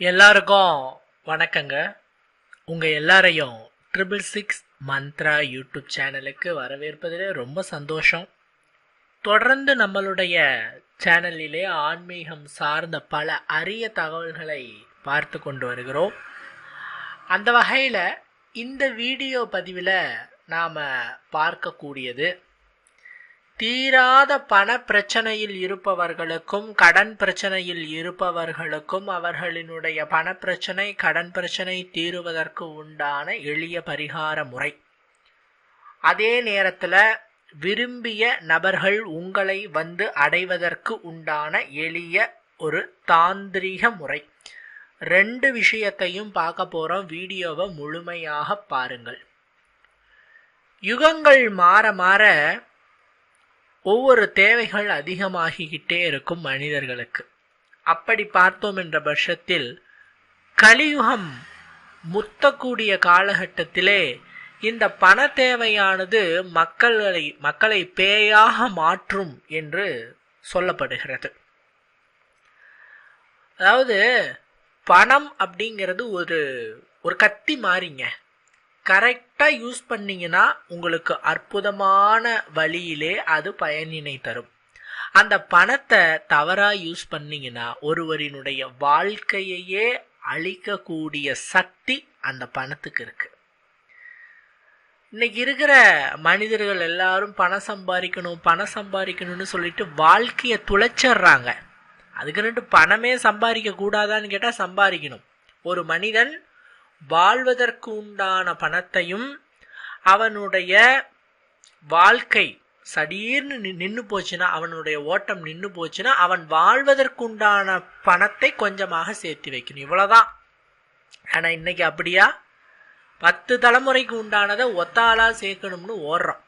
எல்லாருக்கும் வணக்கங்க. உங்கள் எல்லாரையும் ட்ரிபிள் சிக்ஸ் மந்த்ரா யூடியூப் சேனலுக்கு வரவேற்பதில் ரொம்ப சந்தோஷம். தொடர்ந்து நம்மளுடைய சேனலிலே ஆன்மீகம் சார்ந்த பல அரிய தகவல்களை பார்த்து கொண்டு வருகிறோம். அந்த வகையில் இந்த வீடியோ பதிவில் நாம் பார்க்கக்கூடியது தீராத பண பிரச்சனையில் இருப்பவர்களுக்கும் கடன் பிரச்சனையில் இருப்பவர்களுக்கும் அவர்களினுடைய பண பிரச்சனை கடன் பிரச்சனை தீருவதற்கு உண்டான எளிய பரிகார முறை. அதே நேரத்தில் விரும்பிய நபர்கள் உங்களை வந்து அடைவதற்கு உண்டான எளிய ஒரு தாந்திரீக முறை. ரெண்டு விஷயத்தையும் பார்க்க போகிறோம் வீடியோவை முழுமையாக பாருங்கள். யுகங்கள் மாற மாற ஒவ்வொரு தேவைகள் அதிகமாகிக்கிட்டே இருக்கும் மனிதர்களுக்கு. அப்படி பார்த்தோம் என்ற பட்சத்தில் கலியுகம் முத்தக்கூடிய காலகட்டத்திலே இந்த பண தேவையானது மக்களை மக்களை பேயாக மாற்றும் என்று சொல்லப்படுகிறது. அதாவது பணம் அப்படிங்கிறது ஒரு ஒரு கத்தி மாறிங்க. கரெக்டாக யூஸ் பண்ணீங்கன்னா உங்களுக்கு அற்புதமான வழியிலே அது பயனினை தரும். அந்த பணத்தை தவறாக யூஸ் பண்ணிங்கன்னா ஒருவரினுடைய வாழ்க்கையையே அழிக்கக்கூடிய சக்தி அந்த பணத்துக்கு இருக்கு. இன்னைக்கு இருக்கிற மனிதர்கள் எல்லாரும் பணம் சம்பாதிக்கணும் பணம் சம்பாதிக்கணும்னு சொல்லிட்டு வாழ்க்கையை துளைச்சிடுறாங்க. அதுக்குன்னுட்டு பணமே சம்பாதிக்க கூடாதான்னு கேட்டால் சம்பாதிக்கணும். ஒரு மனிதன் வாழ்வதற்கு உண்டான பணத்தையும் அவனுடைய வாழ்க்கை சடீர்னு நின்று போச்சுன்னா அவனுடைய ஓட்டம் நின்று போச்சுன்னா அவன் வாழ்வதற்குண்டான பணத்தை கொஞ்சமாக சேர்த்து வைக்கணும். இவ்வளோதான் ஆனால் இன்னைக்கு அப்படியா? பத்து தலைமுறைக்கு உண்டானதை ஒத்தாளாக சேர்க்கணும்னு ஓடுறோம்.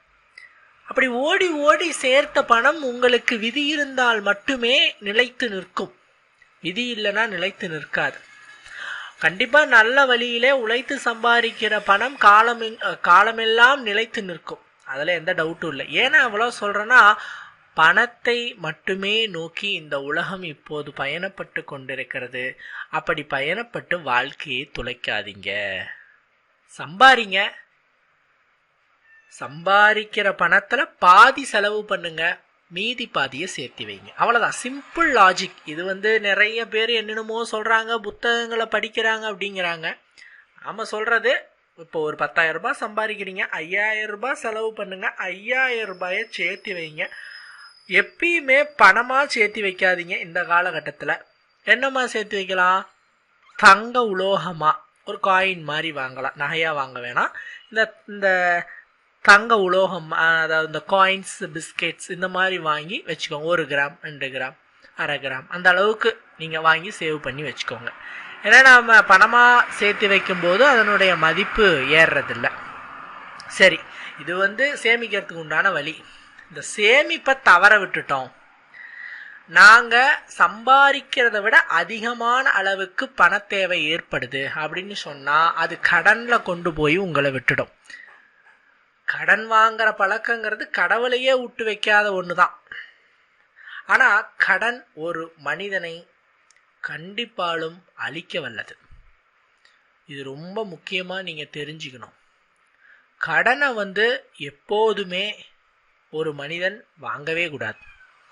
அப்படி ஓடி ஓடி சேர்த்த பணம் உங்களுக்கு விதி இருந்தால் மட்டுமே நிலைத்து நிற்கும். விதி இல்லைன்னா நிலைத்து நிற்காது. கண்டிப்பா நல்ல வழியிலே உழைத்து சம்பாதிக்கிற பணம் காலம் காலமெல்லாம் நிலைத்து நிற்கும். அதுல எந்த டவுட்டும் இல்லை. ஏன்னா அவ்வளோ சொல்றேன்னா பணத்தை மட்டுமே நோக்கி இந்த உலகம் இப்போது பயணப்பட்டு கொண்டிருக்கிறது. அப்படி பயணப்பட்டு வாழ்க்கையை துளைக்காதீங்க. சம்பாரிங்க. சம்பாதிக்கிற பணத்துல பாதி செலவு பண்ணுங்க. மீதி பாதியை சேர்த்து வைங்க. அவ்வளோதான் சிம்பிள் லாஜிக் இது வந்து நிறைய பேர் என்னென்னமோ சொல்கிறாங்க புத்தகங்களை படிக்கிறாங்க அப்படிங்கிறாங்க. நம்ம சொல்கிறது இப்போ ஒரு பத்தாயிரம் ரூபாய் சம்பாதிக்கிறீங்க ஐயாயிரம் ரூபாய் செலவு பண்ணுங்க ஐயாயிரம் ரூபாயை சேர்த்து வைங்க. எப்பயுமே பணமாக சேர்த்து வைக்காதீங்க இந்த காலகட்டத்தில். என்னம்மா சேர்த்து வைக்கலாம்? தங்க உலோகமாக ஒரு காயின் மாதிரி வாங்கலாம். நகையாக வாங்க வேணாம். இந்த இந்த தங்க உலோகம் அதாவது இந்த காயின்ஸ் பிஸ்கெட்ஸ் இந்த மாதிரி வாங்கி வச்சுக்கோங்க. ஒரு கிராம் ரெண்டு கிராம் அரை கிராம் அந்த அளவுக்கு நீங்கள் வாங்கி சேவ் பண்ணி வச்சுக்கோங்க. ஏன்னா நம்ம பணமாக சேர்த்து வைக்கும்போது அதனுடைய மதிப்பு ஏறுறதில்ல சரி இது வந்து சேமிக்கிறதுக்கு உண்டான வழி. இந்த சேமிப்பை தவற விட்டுட்டோம். நாங்கள் சம்பாதிக்கிறத விட அதிகமான அளவுக்கு பண தேவை ஏற்படுது அப்படின்னு சொன்னால் அது கடனில் கொண்டு போய் உங்களை விட்டுடும். கடன் வாங்குற பழக்கங்கிறது கடவுளையே விட்டு வைக்காத ஒன்று தான் ஆனால் கடன் ஒரு மனிதனை கண்டிப்பாலும் அழிக்க வல்லது. இது ரொம்ப முக்கியமாக நீங்கள் தெரிஞ்சுக்கணும். கடனை வந்து எப்போதுமே ஒரு மனிதன் வாங்கவே கூடாது.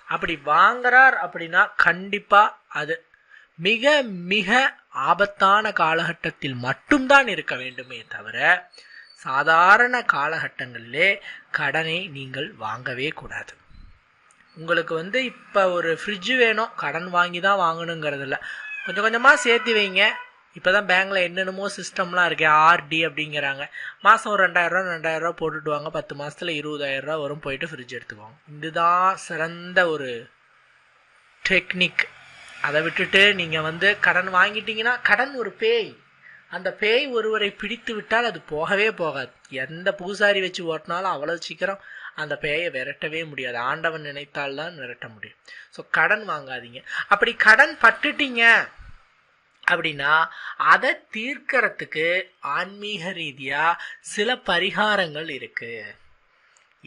அப்படி வாங்குறார் அப்படின்னா கண்டிப்பாக அது மிக மிக ஆபத்தான காலகட்டத்தில் மட்டும்தான் இருக்க வேண்டுமே தவிர சாதாரண காலகட்டங்களிலே கடனை நீங்கள் வாங்கவே கூடாது. உங்களுக்கு வந்து இப்போ ஒரு ஃப்ரிட்ஜு வேணும் கடன் வாங்கி தான் வாங்கணுங்கிறதில்ல. கொஞ்சம் கொஞ்சமாக சேர்த்து வைங்க. இப்போ தான் பேங்க்கில் என்னென்னமோ சிஸ்டம்லாம் இருக்கு ஆர்டி அப்படிங்கிறாங்க. மாதம் ஒரு ரெண்டாயிரரூவா ரெண்டாயிரரூவா போட்டுட்டு வாங்க பத்து மாதத்தில் இருபதாயிரரூவா வரும் போயிட்டு ஃப்ரிட்ஜ் எடுத்துக்கோங்க இதுதான் சிறந்த ஒரு டெக்னிக் அதை விட்டுட்டு நீங்கள் வந்து கடன் வாங்கிட்டீங்கன்னா கடன் ஒரு பேய். அந்த பேய் ஒருவரை பிடித்து விட்டால் அது போகவே போகாது. எந்த பூசாரி வச்சு ஓட்டினாலும் அவ்வளவு சீக்கிரம் அந்த பேயை விரட்டவே முடியாது. ஆண்டவன் நினைத்தால் தான் விரட்ட முடியும். ஸோ கடன் வாங்காதீங்க. அப்படி கடன் பட்டுட்டீங்க அப்படின்னா அதை தீர்க்கறதுக்கு ஆன்மீக ரீதியாக சில பரிகாரங்கள் இருக்கு.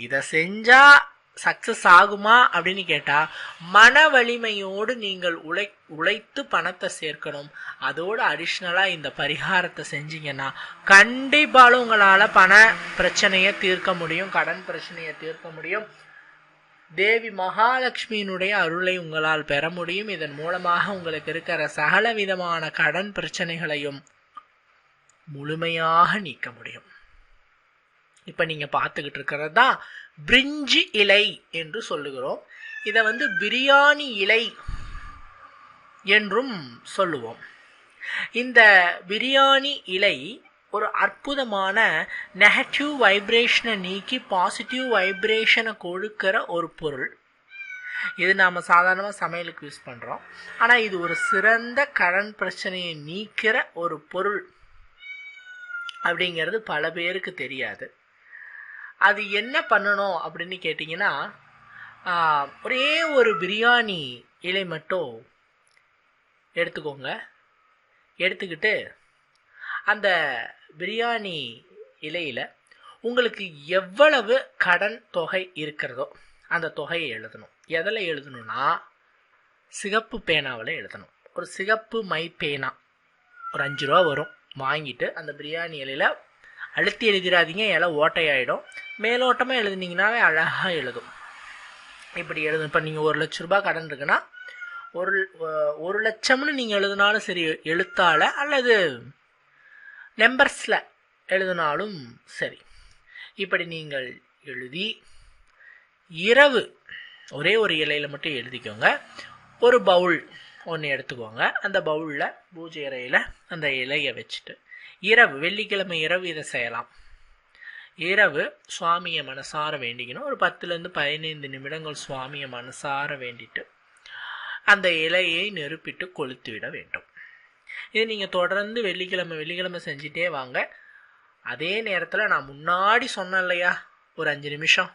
இதை செஞ்சால் சக்சஸ் ஆகுமா அப்படின்னு கேட்டா மன வலிமையோடு நீங்கள் உழை உழைத்து பணத்தை சேர்க்கணும். அதோடு அடிஷ்னலாக இந்த பரிகாரத்தை செஞ்சீங்கன்னா கண்டிப்பாலும் உங்களால் பண பிரச்சனையை தீர்க்க முடியும் கடன் பிரச்சனையை தீர்க்க முடியும். தேவி மகாலட்சுமியினுடைய அருளை உங்களால் பெற முடியும். இதன் மூலமாக உங்களுக்கு இருக்கிற சகல விதமான கடன் பிரச்சனைகளையும் முழுமையாக நீக்க முடியும். இப்போ நீங்கள் பார்த்துக்கிட்டு இருக்கிறது? தான் பிரிஞ்சி இலை என்று சொல்லுகிறோம். இதை வந்து பிரியாணி இலை என்றும் சொல்லுவோம். இந்த பிரியாணி இலை ஒரு அற்புதமான நெகட்டிவ் வைப்ரேஷனை நீக்கி பாசிட்டிவ் வைப்ரேஷனை கொடுக்கிற ஒரு பொருள். இது நாம் சாதாரணமாக சமையலுக்கு யூஸ் பண்ணுறோம் ஆனால் இது ஒரு சிறந்த கடன் பிரச்சனையை நீக்கிற ஒரு பொருள். அப்படிங்கிறது பல பேருக்கு தெரியாது. அது என்ன பண்ணணும் அப்படின்னு கேட்டிங்கன்னா ஒரே ஒரு பிரியாணி இலை மட்டும் எடுத்துக்கோங்க. எடுத்துக்கிட்டு அந்த பிரியாணி இலையில் உங்களுக்கு எவ்வளவு கடன் தொகை இருக்கிறதோ அந்த தொகையை எழுதணும். எதில் எழுதணும்னா சிகப்பு பேனாவில் எழுதணும். ஒரு சிகப்பு மை பேனா ஒரு அஞ்சு ரூபா வரும். வாங்கிட்டு அந்த பிரியாணி இலையில் அழுத்தி எழுதிடாதீங்க இலை ஓட்டையாயிடும். மேலோட்டமாக எழுதுனீங்கனாவே அழகாக எழுதும். இப்படி எழுதும். இப்போ நீங்கள் ஒரு லட்ச ரூபாய் கடன் இருக்குன்னா ஒரு ஒரு லட்சம்னு நீங்கள் எழுதினாலும் சரி எழுத்தால் அல்லது நம்பர்ஸில் எழுதினாலும் சரி. இப்படி நீங்கள் எழுதி இரவு ஒரே ஒரு இலையில் மட்டும் எழுதிக்கோங்க. ஒரு பவுல் ஒன்று எடுத்துக்கோங்க. அந்த பவுலில் பூஜை இறையில் அந்த இலையை வச்சுட்டு இரவு வெள்ளிக்கிழமை இரவு இதை செய்யலாம். இரவு சுவாமியை மனசார வேண்டிக்கணும். ஒரு பத்துலேருந்து பதினைந்து நிமிடங்கள் சுவாமியை மனசார வேண்டிட்டு அந்த இலையை நெருப்பிட்டு கொளுத்து விட வேண்டும். இது நீங்கள் தொடர்ந்து வெள்ளிக்கிழமை வெள்ளிக்கிழமை செஞ்சிட்டே வாங்க. அதே நேரத்தில் நான் முன்னாடி சொன்னேன் இல்லையா? ஒரு அஞ்சு நிமிஷம்.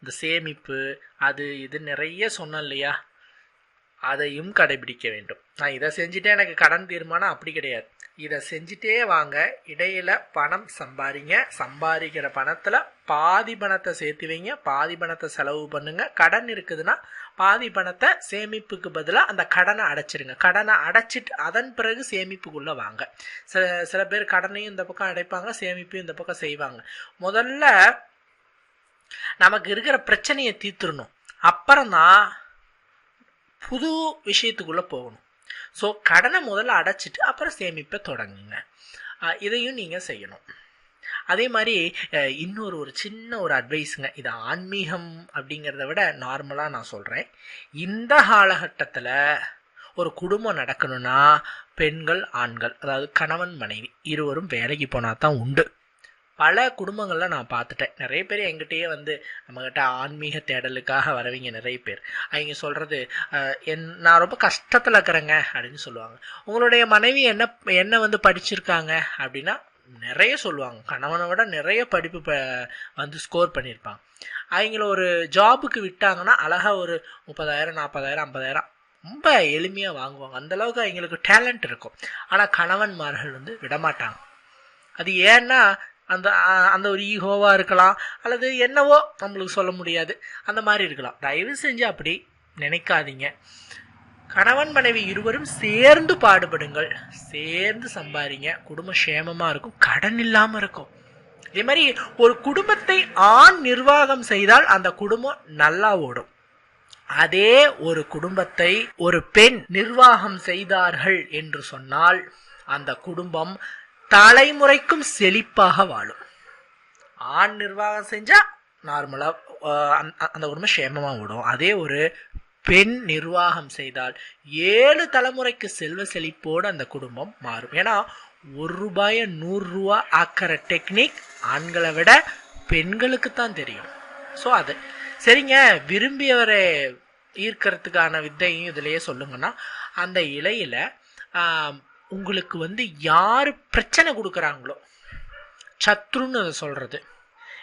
இந்த சேமிப்பு அது இது நிறைய சொன்னேன் இல்லையா? அதையும் கடைபிடிக்க வேண்டும். நான் இதை செஞ்சுட்டே எனக்கு கடன் தீர்மானம் அப்படி கிடையாது. இதை செஞ்சுட்டே வாங்க இடையில பணம் சம்பாதிங்க சம்பாதிக்கிற பணத்தில் பாதி பணத்தை சேர்த்து வைங்க பாதி பணத்தை செலவு பண்ணுங்க. கடன் இருக்குதுன்னா பாதி பணத்தை சேமிப்புக்கு பதிலாக அந்த கடனை அடைச்சிருங்க. கடனை அடைச்சிட்டு அதன் பிறகு சேமிப்புக்குள்ளே வாங்க. சில சில பேர் கடனையும் இந்த பக்கம் அடைப்பாங்க சேமிப்பையும் இந்த பக்கம் செய்வாங்க. முதல்ல நமக்கு இருக்கிற பிரச்சனையை தீர்த்துடணும். அப்புறம் தான் புது விஷயத்துக்குள்ளே போகணும். ஸோ கடனை முதல்ல அடைச்சிட்டு அப்புறம் சேமிப்பை தொடங்குங்க. இதையும் நீங்கள் செய்யணும். அதே மாதிரி இன்னொரு ஒரு சின்ன ஒரு அட்வைஸுங்க இது ஆன்மீகம் அப்படிங்கிறத விட நார்மலாக நான் சொல்கிறேன் இந்த காலகட்டத்தில் ஒரு குடும்பம் நடக்கணும்னா பெண்கள் ஆண்கள் அதாவது கணவன் மனைவி இருவரும் வேலைக்கு போனால் தான் உண்டு. பல குடும்பங்களில் நான் பார்த்துட்டேன். நிறைய பேர் எங்கிட்டயே வந்து நம்மக்கிட்ட ஆன்மீக தேடலுக்காக வரவங்க நிறைய பேர். அவங்க சொல்கிறது என் நான் ரொம்ப கஷ்டத்தில் இருக்கிறேங்க அப்படின்னு சொல்லுவாங்க. உங்களுடைய மனைவி என்ன என்ன வந்து படிச்சிருக்காங்க அப்படின்னா நிறைய சொல்லுவாங்க. கணவனை விட நிறைய படிப்பு ப வந்து ஸ்கோர் பண்ணியிருப்பாங்க. அவங்கள ஒரு ஜாபுக்கு விட்டாங்கன்னா அழகாக ஒரு முப்பதாயிரம் நாற்பதாயிரம் ஐம்பதாயிரம் ரொம்ப எளிமையாக வாங்குவாங்க. அந்த அளவுக்கு அவங்களுக்கு டேலண்ட் இருக்கும். ஆனால் கணவன்மார்கள் வந்து விடமாட்டாங்க. அது ஏன்னா அந்த அந்த ஒரு ஈகோவாக இருக்கலாம் அல்லது என்னவோ நம்மளுக்கு சொல்ல முடியாது. அந்த மாதிரி இருக்கலாம். தயவு செஞ்சு அப்படி நினைக்காதீங்க. கணவன் மனைவி இருவரும் சேர்ந்து பாடுபடுங்கள். சேர்ந்து சம்பாதிங்க குடும்பம் சேமமாக இருக்கும். கடன் இல்லாமல் இருக்கும். இதே மாதிரி ஒரு குடும்பத்தை ஆண் நிர்வாகம் செய்தால் அந்த குடும்பம் நல்லா ஓடும். அதே ஒரு குடும்பத்தை ஒரு பெண் நிர்வாகம் செய்தார்கள் என்று சொன்னால் அந்த குடும்பம் தலைமுறைக்கும் செழிப்பாக வாழும். ஆண் நிர்வாகம் செஞ்சா நார்மலா அந்த- அந்த குடும்பம் சேமமா விடும் அதே ஒரு பெண் நிர்வாகம் செய்தால் ஏழு தலைமுறைக்கு செல்வ செழிப்போடு அந்த குடும்பம் மாறும். ஏன்னா ஒரு ரூபாய நூறு ரூபா ஆக்கிற டெக்னிக் ஆண்களை விட பெண்களுக்கு தான் தெரியும். ஸோ அது சரிங்க விரும்பியவரை ஈர்க்கிறதுக்கான வித்தையும் இதுலயே சொல்லுங்கன்னா அந்த இலையில உங்களுக்கு வந்து யார் பிரச்சனை கொடுக்குறாங்களோ சத்ருன்னு அதை சொல்கிறது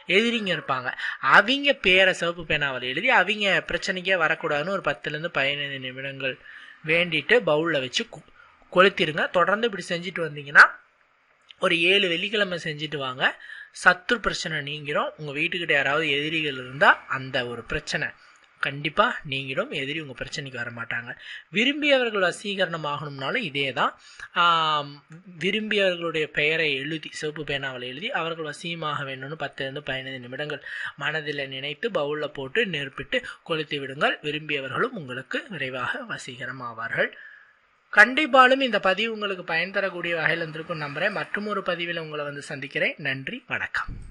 எதிரிங்க இருப்பாங்க. அவங்க பேரை சிவப்பு பேனாவில் எழுதி அவங்க பிரச்சனைக்கே வரக்கூடாதுன்னு ஒரு பத்துலேருந்து பதினைந்து நிமிடங்கள் வேண்டிட்டு பவுலில் வச்சு கு- கொளுத்திருங்க. தொடர்ந்து இப்படி செஞ்சுட்டு வந்தீங்கன்னா ஒரு ஏழு வெள்ளிக்கிழமை செஞ்சுட்டு வாங்க. சத்துரு பிரச்சனை நீங்கிரும். உங்கள் வீட்டுக்கிட்ட யாராவது எதிரிகள் இருந்தால் அந்த ஒரு பிரச்சனை கண்டிப்பாக நீங்களும் எதிரி உங்கள் பிரச்சனைக்கு வர மாட்டாங்க. விரும்பியவர்கள் வசீகரணம் ஆகணும்னாலும் இதே தான் விரும்பியவர்களுடைய பெயரை எழுதி சிவப்பு பேனாவில் எழுதி அவர்கள் வசியமாக வேணும்னு பத்துலேருந்து பதினைந்து நிமிடங்கள் மனதில் நினைத்து பவுலில் போட்டு நெருப்பிட்டு கொளுத்தி விடுங்கள். விரும்பியவர்களும் உங்களுக்கு விரைவாக வசீகரம் ஆவார்கள் கண்டிப்பாலும் இந்த பதிவு உங்களுக்கு பயன் தரக்கூடிய வகையில் இருந்திருக்கும் நம்புகிறேன் மற்றும் ஒரு பதிவில் உங்களை வந்து சந்திக்கிறேன். நன்றி வணக்கம்.